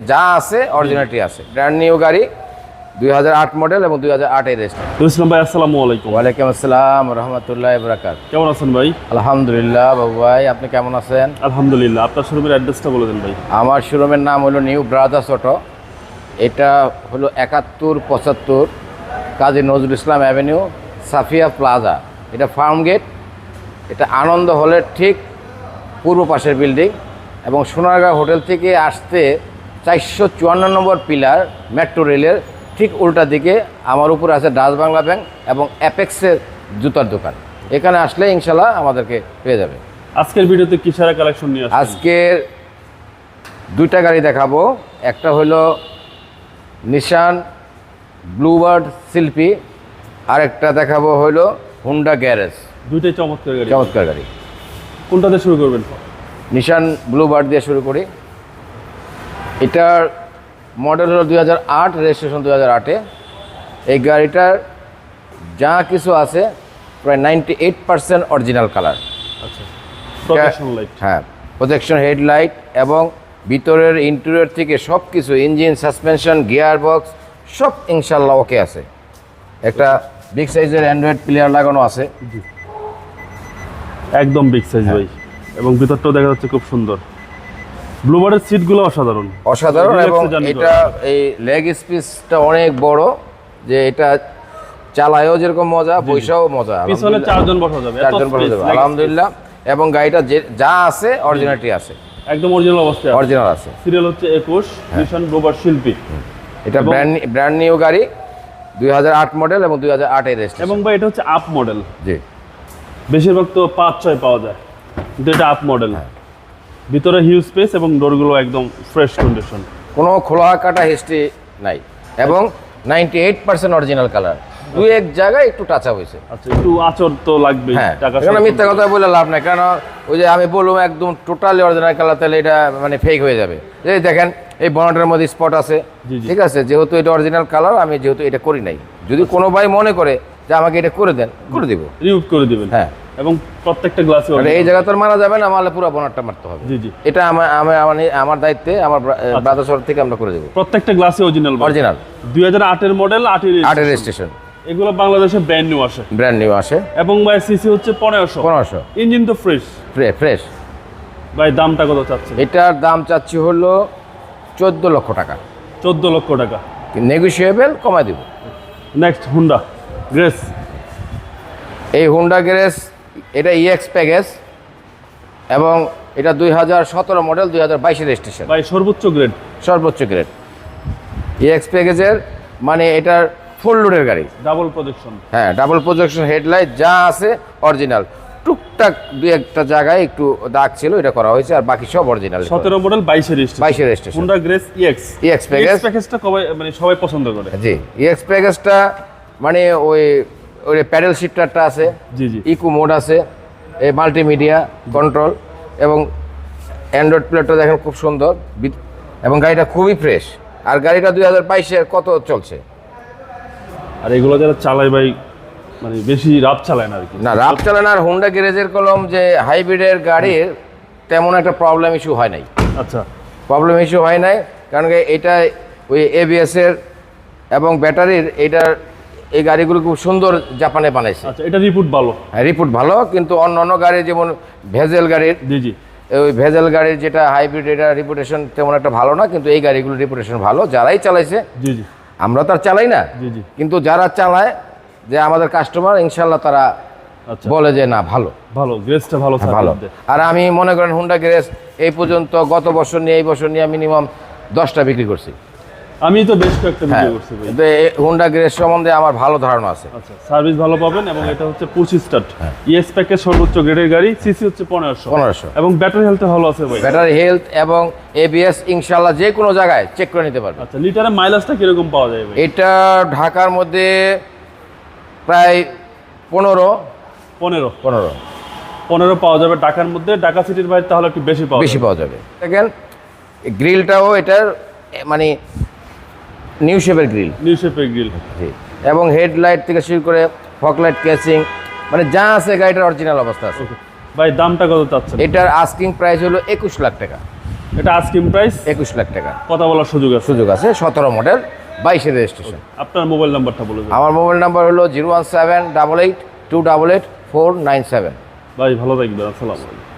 যা আছে অরিজিনালিটি আছে। ব্র্যান্ড নিউ গাড়ি দুই হাজার আট মডেল এবং দুই হাজার আটের ভাই আসসালামু আলাইকুম। ওয়ালাইকুম আসসালাম রহমতুল্লাহ বরাকাত। কেমন আছেন ভাই? আলহামদুলিল্লাহ বাবু ভাই আপনি কেমন আছেন? আলহামদুলিল্লাহ। আপনার শোরুমের অ্যাড্রেসটা বলে দেন ভাই। আমার শোরুমের নাম হলো নিউ ব্রাদার্স অটো। এটা হলো একাত্তর পঁচাত্তর কাজী নজরুল ইসলাম অ্যাভিনিউ সাফিয়া প্লাজা। এটা ফার্ম গেট। এটা আনন্দ হলের ঠিক পূর্ব পাশের বিল্ডিং এবং সোনারগাঁও হোটেল থেকে আসতে চারশো চুয়ান্ন নম্বর পিলার মেট্রো রেলের ঠিক উল্টা দিকে আমার উপরে আছে ডাচ বাংলা ব্যাংক এবং অ্যাপেক্সের জুতার দোকান। এখানে আসলে ইনশাল্লাহ আমাদেরকে পেয়ে যাবে। আজকের ভিডিওতে কি সারা কালেকশন নিয়ে আজকের দুইটা গাড়ি দেখাবো। একটা হলো নিশান ব্লুবার্ড শিল্পী আর একটা দেখাবো হলো হুন্ডা গ্যারেজ। দুইটাই চমৎকার গাড়ি। চমৎকার গাড়ি। কোনটাতে শুরু করবেন? নিশান ব্লুবার্ড দিয়ে শুরু করি। এটার মডেল হলো দুই হাজার আট রেজিস্ট্রেশন দুই হাজার আটে এই গাড়িটার যা কিছু আছে প্রায় ninety eight percent original colour light হ্যাঁ প্রোটেকশন হেডলাইট এবং ভিতরের ইন্টেরিয়র থেকে সব কিছু ইঞ্জিন সাসপেনশন গিয়ার বক্স সব ইনশাল্লাহ ওকে আছে। একটা বিগ সাইজের অ্যান্ড্রয়েড প্লেয়ার লাগানো আছে। একদম বিগ সাইজ হ্যাঁ। ভাই। এবং ভিতরটাও দেখা যাচ্ছে খুব সুন্দর। ব্লুবার্ডের সিটগুলো অসাধারণ। অসাধারণ এবং এটা এই লেগ স্পেসটা অনেক বড় যে এটা চালায়ও যেরকম মজা বৈশাও মজা। পিছনে চারজন বসা যাবে চারজন বসে যাবে। আলহামদুলিল্লাহ। এবং গাড়িটা যে যা আছে অরিজিনালটি আছে। একদম অরিজিনাল অবস্থায় অরিজিনাল আছে। সিরিয়াল হচ্ছে একুশ হ্যাঁ। নিশান ব্লুবার্ড শিল্পী। এটা ব্র্যান্ড ব্র্যান্ড নিউ গাড়ি দুই হাজার আট মডেল এবং দুই হাজার আটের রেজিস্ট্রেশন এবং ভাই এটা হচ্ছে আপ মডেল জি। বেশিরভাগ তো পাঁচ ছয় পাওয়া যায়। কিন্তু এটা আপ মডেল ভিতরে হিউজ স্পেস এবং ডোরগুলো একদম ফ্রেশ কন্ডিশন কোনো খোলা কাটা হিস্ট্রি নাই। এবং ninety eight percent original colour দুই এক জায়গায় একটু টাচা হয়েছে। আচ্ছা একটু আচর তো লাগবে হ্যাঁ টাকা এখানে মিথ্যা কথা বলে লাভ নাই। কারণ ওই যে আমি বললাম একদম টোটালি অরিজিনাল কালার তাহলে এটা মানে ফেক হয়ে যাবে। এই দেখেন এই বনেটের মধ্যে স্পট আছে। ঠিক আছে যেহেতু এটা অরিজিনাল কালার আমি যেহেতু এটা করি নাই। যদি কোনো ভাই মনে করে যে আমাকে এটা করে দেন করে দিব। রিউট করে দিবেন। হ্যাঁ। এবং প্রত্যেকটা গ্লাসে আর এই জায়গা তো মারা যাবে না মারলে পুরো বনারটা মারতে হবে। জি জি। এটা আমার আমার আমার- আমার দায়িত্বে আমার ব্রাদার শহর থেকে আমরা করে দেবো। প্রত্যেকটা গ্লাসে অরিজিনাল অরিজিনাল দুই হাজার আটের মডেল আটের আটের রেজিস্ট্রেশন। এগুলো বাংলাদেশে ব্র্যান্ড নিউ আসে। ব্র্যান্ড নিউ আসে। এবং ভাই সিসি হচ্ছে পনেরোশো। পনেরোশো। ইঞ্জিন তো ফ্রেশ ফ্রেশ ভাই দামটা কত চাচ্ছে এটার দাম চাচ্ছি হলো চোদ্দ লক্ষ টাকা। চোদ্দ লক্ষ টাকা। নেগোসিয়েবল কমাই দিব। নেক্সট হুন্ডা গ্রেস এই হুন্ডা গ্যারেজ এটা ইএক্স প্যাকেজ এবং এটা দুই হাজার সতেরো মডেল দুই হাজার বাইশের রেজিস্ট্রেশন ভাই সর্বোচ্চ গ্রেড সর্বোচ্চ গ্রেড ইএক্স প্যাকেজের মানে এটার ফুল লোডের গাড়ি। ডাবল প্রজেকশন হ্যাঁ ডাবল প্রজেকশন হেডলাইট যা আছে অরিজিনাল টুকটাক দুই একটা জায়গায় একটু দাগ ছিল এটা করা হয়েছে আর বাকি সব অরিজিনাল সতেরো মডেল বাইশের বাইশের registration Honda Grace EX EX package। প্যাকেজটা কবাই মানে সবাই পছন্দ করে। জি ইএক্স প্যাকেজটা মানে ওই ওই প্যাডেল শিফটারটা আছে জি জি। ইকো মোড আছে এই মাল্টিমিডিয়া কন্ট্রোল এবং অ্যান্ড্রয়েড প্লেটটা দেখেন খুব সুন্দর এবং গাড়িটা খুবই ফ্রেশ আর গাড়িটা দুই হাজার বাইশের কত চলছে? আর এগুলো যারা চালায় ভাই মানে বেশি রাত চালায় না আর কি। না রাপ চালায় না আর হোন্ডা গ্যারেজের কলম যে হাইব্রিডের গাড়ির তেমন একটা প্রবলেম ইস্যু হয় নাই। আচ্ছা। প্রবলেম ইস্যু হয় নাই কারণ কি এটা ওই এবিএসের এবং ব্যাটারির এটার এই গাড়িগুলো খুব সুন্দর জাপানে বানাইছে। আচ্ছা এটা রিপোর্ট ভালো। হ্যাঁ রিপোর্ট ভালো কিন্তু অন্য অন্য গাড়ি যেমন ভেজেল গাড়ির জি জি। ওই ভেজেল গাড়ির যেটা হাইব্রিড এটা রিপুটেশন তেমন একটা ভালো না কিন্তু এই গাড়িগুলোর রিপুটেশন ভালো যারাই চালাইছে। জি জি। আমরা তো আর চালাই না। জি জি। কিন্তু যারা চালায় যে আমাদের কাস্টমার ইনশাল্লাহ তারা আচ্ছা। বলে যে না ভালো। ভালো গ্রেসটা ভালো হ্যাঁ, ভালো। আর আমি মনে করেন হুন্ডা গ্যারেজ এই পর্যন্ত গত বছর নিয়ে এই বছর নিয়ে মিনিমাম দশটা বিক্রি করছি। আমি তো বেশ কয়েকটা হ্যাঁ ভিডিও করছি ভাই। এই হুন্ডা গ্যারেজ সম্বন্ধে আমার ভালো ধারণা আছে। আচ্ছা সার্ভিস ভালো পাবেন এবং এটা হচ্ছে পঁচিশ স্টার্ট ইএস প্যাকেজ সর্বোচ্চ গ্রেডের গাড়ি সিসি হচ্ছে পনেরোশো। পনেরোশো। এবং ব্যাটারি হেলথ ভালো আছে ভাই। ব্যাটারি হেলথ এবং এবিএস ইনশাল্লাহ যে কোনো জায়গায় চেক করে নিতে পারবে আচ্ছা লিটারে মাইলেজটা কীরকম পাওয়া যায় ভাই? এটা ঢাকার মধ্যে প্রায় পনেরো। পনেরো। পনেরো। পনেরো পাওয়া যাবে ঢাকার মধ্যে। ঢাকা সিটির বাইরে তাহলে একটু বেশি পাওয়া বেশি পাওয়া যাবে। দেখেন গ্রিলটাও এটার মানে নিউ শেপের গ্রিল নিউ শেপের গ্রিল জি। এবং হেডলাইট থেকে শুরু করে ফকলাইট ক্যাচিং মানে যা আছে গাড়িটার অরিজিনাল অবস্থা আছে। ভাই দামটা কত চাচ্ছেন? এটার আস্কিং প্রাইস হলো একুশ লাখ টাকা। এটা আস্কিম প্রাইস একুশ লাখ টাকা। কথা বলার সুযোগ আছে। সুযোগ আছে সতেরো মডেল বাইশের রেজিস্ট্রেশন আপনার মোবাইল নাম্বারটা বলে দেন। আমার মোবাইল নাম্বার হলো zero one seven double eight two double eight four nine seven ভাই ভালো থাকবেন আসসালামু আলাইকুম।